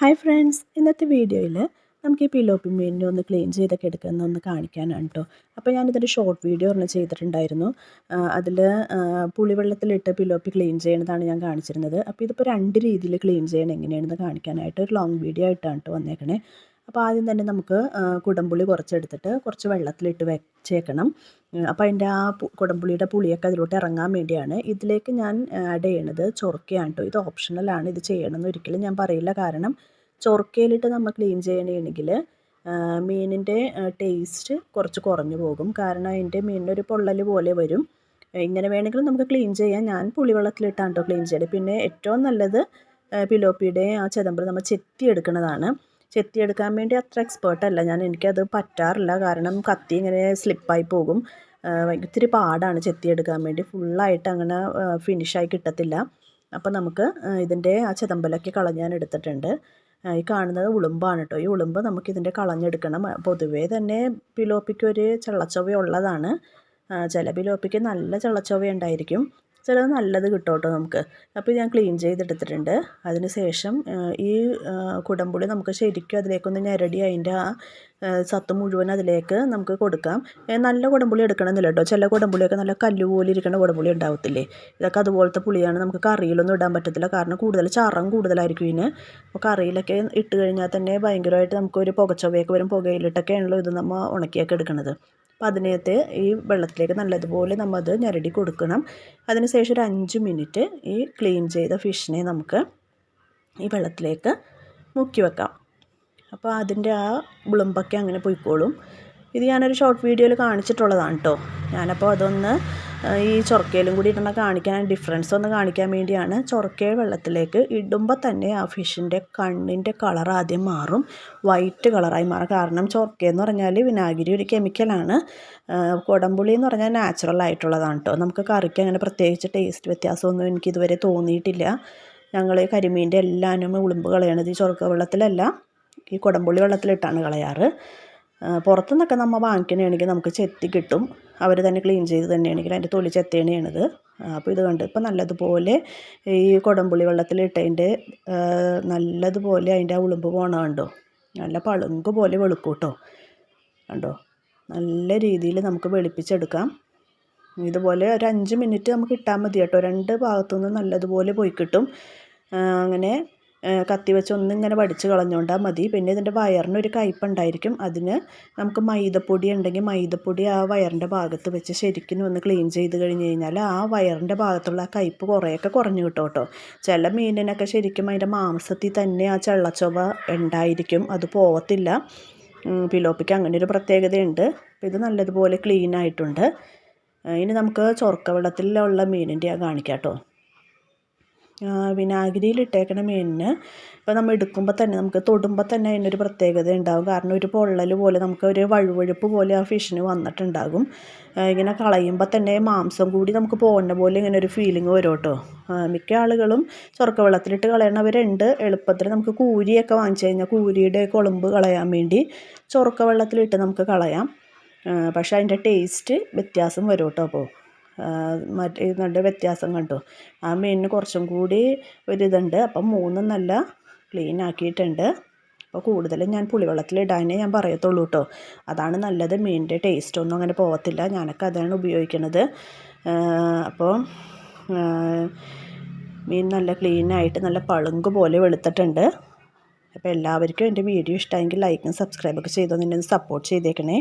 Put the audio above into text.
Hi friends ഇന്നത്തെ വീഡിയോയിൽ നമുക്ക് ഈ പിലോപ്പി മീനിനെ ഒന്ന് ക്ലീൻ ചെയ്തൊക്കെ എടുക്കുന്ന ഒന്ന് കാണിക്കാനാണ് കേട്ടോ അപ്പോൾ ഞാനിതൊരു ഷോർട്ട് വീഡിയോ ഒന്ന് ചെയ്തിട്ടുണ്ടായിരുന്നു. അതിൽ പുളിവെള്ളത്തിലിട്ട് പിലോപ്പി ക്ലീൻ ചെയ്യണതാണ് ഞാൻ കാണിച്ചിരുന്നത്. അപ്പോൾ ഇതിപ്പോൾ രണ്ട് രീതിയിൽ ക്ലീൻ ചെയ്യണം എങ്ങനെയാണെന്ന് കാണിക്കാനായിട്ട് ഒരു ലോങ് വീഡിയോ ആയിട്ടാണ് കേട്ടോ വന്നേക്കണേ. അപ്പോൾ ആദ്യം തന്നെ നമുക്ക് കുടംപുളി കുറച്ചെടുത്തിട്ട് കുറച്ച് വെള്ളത്തിലിട്ട് വെച്ചേക്കണം. അപ്പോൾ അതിന്റെ ആ കുടംപുളിയുടെ പുളിയൊക്കെ അതിലോട്ട് ഇറങ്ങാൻ വേണ്ടിയാണ് ഇതിലേക്ക് ഞാൻ ആഡ് ചെയ്യണത് ചൊറുക്കയാണ് കേട്ടോ ഇത് ഓപ്ഷണലാണ് ഇത് ചെയ്യണമെന്ന് ഒരിക്കലും ഞാൻ പറയില്ല. കാരണം ചൊറുക്കയിലിട്ട് നമ്മൾ ക്ലീൻ ചെയ്യണമെങ്കിൽ മീനിന്റെ ടേസ്റ്റ് കുറച്ച് കുറഞ്ഞു പോകും. കാരണം അതിന്റെ മീനിനൊരു പൊള്ളൽ പോലെ വരും. ഇങ്ങനെ വേണമെങ്കിലും നമുക്ക് ക്ലീൻ ചെയ്യാം. ഞാൻ പുളിവെള്ളത്തിലിട്ടാണ് കേട്ടോ ക്ലീൻ ചെയ്യൽ പിന്നെ ഏറ്റവും നല്ലത് പിലോപ്പിയുടെ ആ ചെതമ്പ് നമ്മൾ ചെത്തി എടുക്കുന്നതാണ് ചെത്തിയെടുക്കാൻ വേണ്ടി അത്ര എക്സ്പേർട്ട് അല്ല. ഞാൻ എനിക്കത് പറ്റാറില്ല. കാരണം കത്തി ഇങ്ങനെ സ്ലിപ്പായി പോകും. ഇത്തിരി പാടാണ് ചെത്തിയെടുക്കാൻ വേണ്ടി. ഫുള്ളായിട്ട് അങ്ങനെ ഫിനിഷായി കിട്ടത്തില്ല. അപ്പോൾ നമുക്ക് ഇതിന്റെ ആ ചെതമ്പലൊക്കെ കളഞ്ഞാൻ ഞാൻ എടുത്തിട്ടുണ്ട് ഈ കാണുന്നത് ഉളുമ്പാണ് കേട്ടോ ഈ ഉളുമ്പ് നമുക്കിതിന്റെ കളഞ്ഞെടുക്കണം. പൊതുവേ തന്നെ പിലോപ്പിക്ക് ഒരു ചള്ളച്ചൊവ ഉള്ളതാണ് ചില പിലോപ്പിക്ക് നല്ല ചള്ളച്ചൊവ ഉണ്ടായിരിക്കും ചിലത് നല്ലത് കിട്ടും കേട്ടോ നമുക്ക്. അപ്പോൾ ഞാൻ ക്ലീൻ ചെയ്തെടുത്തിട്ടുണ്ട്. അതിന് ശേഷം ഈ കുടംപുളി നമുക്ക് ശരിക്കും അതിലേക്കൊന്ന് ഞെരടി അതിന്റെ ആ സത്ത് മുഴുവൻ അതിലേക്ക് നമുക്ക് കൊടുക്കാം. നല്ല കുടംപുളി എടുക്കണമെന്നില്ല കേട്ടോ. ചില കുടംപുളിയൊക്കെ നല്ല കല്ല് പോലെ ഇരിക്കുന്ന കുടംപുളി ഉണ്ടാവത്തില്ലേ? ഇതൊക്കെ അതുപോലത്തെ പുളിയാണ്. നമുക്ക് കറിയിലൊന്നും ഇടാൻ പറ്റത്തില്ല. കാരണം കൂടുതൽ ചാറം കൂടുതലായിരിക്കും ഇതിന്. അപ്പോൾ കറിയിലൊക്കെ ഇട്ട് കഴിഞ്ഞാൽ തന്നെ ഭയങ്കരമായിട്ട് നമുക്കൊരു പുകച്ചവയൊക്കെ വരും. പുകയിലിട്ടൊക്കെയാണല്ലോ ഇത് നമ്മൾ ഉണക്കിയൊക്കെ എടുക്കുന്നത് അപ്പോൾ അതിനകത്ത് ഈ വെള്ളത്തിലേക്ക് നല്ലതുപോലെ നമ്മൾ അത് ഞരടി കൊടുക്കണം. അതിനുശേഷം ഒരു അഞ്ച് മിനിറ്റ് ഈ ക്ലീൻ ചെയ്ത ഫിഷിനെ നമുക്ക് ഈ വെള്ളത്തിലേക്ക് മുക്കി വെക്കാം. അപ്പോൾ അതിന്റെ ആ വിളുമ്പൊക്കെ അങ്ങനെ പോയിക്കോളും. ഇത് ഞാനൊരു ഷോർട്ട് വീഡിയോയിൽ കാണിച്ചിട്ടുള്ളതാണ് കേട്ടോ ഞാനപ്പോൾ അതൊന്ന് ഈ ചൊറക്കയിലും കൂടി ഇടണ കാണിക്കാൻ ഡിഫറൻസ് ഒന്ന് കാണിക്കാൻ വേണ്ടിയാണ്. ചൊറക്കയിൽ വെള്ളത്തിലേക്ക് ഇടുമ്പോൾ തന്നെ ആ ഫിഷിന്റെ കണ്ണിന്റെ കളർ ആദ്യം മാറും. വൈറ്റ് കളറായി മാറും. കാരണം ചൊറക്കയെന്ന് പറഞ്ഞാൽ വിനാഗിരി ഒരു കെമിക്കലാണ് കുടംപുളി എന്ന് പറഞ്ഞാൽ നാച്ചുറൽ ആയിട്ടുള്ളതാണ് കേട്ടോ നമുക്ക് കറിക്ക് അങ്ങനെ പ്രത്യേകിച്ച് ടേസ്റ്റ് വ്യത്യാസമൊന്നും എനിക്ക് ഇതുവരെ തോന്നിയിട്ടില്ല. ഞങ്ങൾ കരിമീന്റെ എല്ലാനും ഉളുമ്പ് കളയണത് ഈ ചൊറക്ക വെള്ളത്തിലല്ല. ഈ കുടംപുള്ളി വെള്ളത്തിലിട്ടാണ് കളയാറ്. പുറത്തുനിന്നൊക്കെ നമ്മൾ വാങ്ങിക്കണമെങ്കിൽ നമുക്ക് ചെത്തി കിട്ടും. അവർ തന്നെ ക്ലീൻ ചെയ്ത് തന്നെയാണെങ്കിൽ അതിന്റെ തൊലി ചെത്തേണേണത് അപ്പോൾ ഇത് കണ്ട് ഇപ്പം നല്ലതുപോലെ ഈ കുടംപുളി വെള്ളത്തിലിട്ടതിന്റെ നല്ലതുപോലെ അതിന്റെ ആ ഉളുമ്പ് പോണ കണ്ടോ? നല്ല പളുങ്ക് പോലെ വെളുക്കൂട്ടോ കണ്ടോ? നല്ല രീതിയിൽ നമുക്ക് വെളുപ്പിച്ചെടുക്കാം. ഇതുപോലെ ഒരു അഞ്ച് മിനിറ്റ് നമുക്ക് ഇട്ടാൽ മതി കേട്ടോ രണ്ട് ഭാഗത്തുനിന്ന് നല്ലതുപോലെ പോയി കിട്ടും. അങ്ങനെ കത്തി വെച്ച് ഒന്നിങ്ങനെ വടിച്ച് കളഞ്ഞുകൊണ്ടാൽ മതി. പിന്നെ ഇതിന്റെ വയറിനൊരു കയ്പ്പുണ്ടായിരിക്കും. അതിന് നമുക്ക് മൈദപ്പൊടി ഉണ്ടെങ്കിൽ മൈദപ്പൊടി ആ വയറിന്റെ ഭാഗത്ത് വെച്ച് ശരിക്കും ഒന്ന് ക്ലീൻ ചെയ്ത് കഴിഞ്ഞ് കഴിഞ്ഞാൽ ആ വയറിന്റെ ഭാഗത്തുള്ള ആ കയ്പ്പ് കുറേയൊക്കെ കുറഞ്ഞു കിട്ടും കേട്ടോ. ചില മീനിനൊക്കെ ശരിക്കും അതിന്റെ മാംസത്തിൽ തന്നെ ആ ചള്ളച്ചൊവ ഉണ്ടായിരിക്കും. അത് പോവത്തില്ല. പിലോപ്പിക്ക് അങ്ങനെ ഒരു പ്രത്യേകതയുണ്ട് ഇത് നല്ലതുപോലെ ക്ലീൻ ആയിട്ടുണ്ട്. ഇനി നമുക്ക് ചൊർക്ക വെള്ളത്തിലുള്ള മീനിന്റെ കാണിക്കാം കേട്ടോ. വിനാഗിരിയിൽ ഇട്ടേക്കണ മീനിന് ഇപ്പോൾ നമ്മൾ എടുക്കുമ്പോൾ തന്നെ നമുക്ക് തൊടുമ്പോൾ തന്നെ അതിനൊരു പ്രത്യേകത ഉണ്ടാകും കാരണം ഒരു പൊള്ളൽ പോലെ നമുക്ക് ഒരു വഴുവഴുപ്പ് പോലെ ആ ഫിഷിന് വന്നിട്ടുണ്ടാകും. ഇങ്ങനെ കളയുമ്പോൾ തന്നെ മാംസം കൂടി നമുക്ക് പോകുന്ന പോലെ ഇങ്ങനെ ഒരു ഫീലിംഗ് വരും കേട്ടോ. മിക്ക ആളുകളും ചൊറക്ക വെള്ളത്തിലിട്ട് കളയണവരുണ്ട്. എളുപ്പത്തിൽ നമുക്ക് കൂരിയൊക്കെ വാങ്ങിച്ചു കഴിഞ്ഞാൽ കൂരിയുടെ കൊളുമ്പ് കളയാൻ വേണ്ടി ചൊറക്ക വെള്ളത്തിലിട്ട് നമുക്ക് കളയാം. പക്ഷേ അതിന്റെ ടേസ്റ്റ് വ്യത്യാസം വരും കേട്ടോ അപ്പോൾ. മറ്റേ നല്ല വ്യത്യാസം കണ്ടു? ആ മീനിന് കുറച്ചും കൂടി ഒരിതുണ്ട്. അപ്പം മൂന്നും നല്ല ക്ലീൻ ആക്കിയിട്ടുണ്ട്. അപ്പോൾ കൂടുതലും ഞാൻ പുളിവെള്ളത്തിലിടാനേ ഞാൻ പറയത്തുള്ളൂ കേട്ടോ. അതാണ് നല്ലത്. മീനിന്റെ ടേസ്റ്റ് ഒന്നും അങ്ങനെ പോകത്തില്ല ഞാനൊക്കെ അതാണ് ഉപയോഗിക്കുന്നത് അപ്പോൾ മീൻ നല്ല ക്ലീനായിട്ട് നല്ല പളുങ്ക് പോലെ വെളുത്തിട്ടുണ്ട്. അപ്പോൾ എല്ലാവർക്കും എന്റെ വീഡിയോ ഇഷ്ടമായെങ്കിൽ ലൈക്കും സബ്സ്ക്രൈബൊക്കെ ചെയ്തോ. നിന്നെ സപ്പോർട്ട് ചെയ്തേക്കണേ.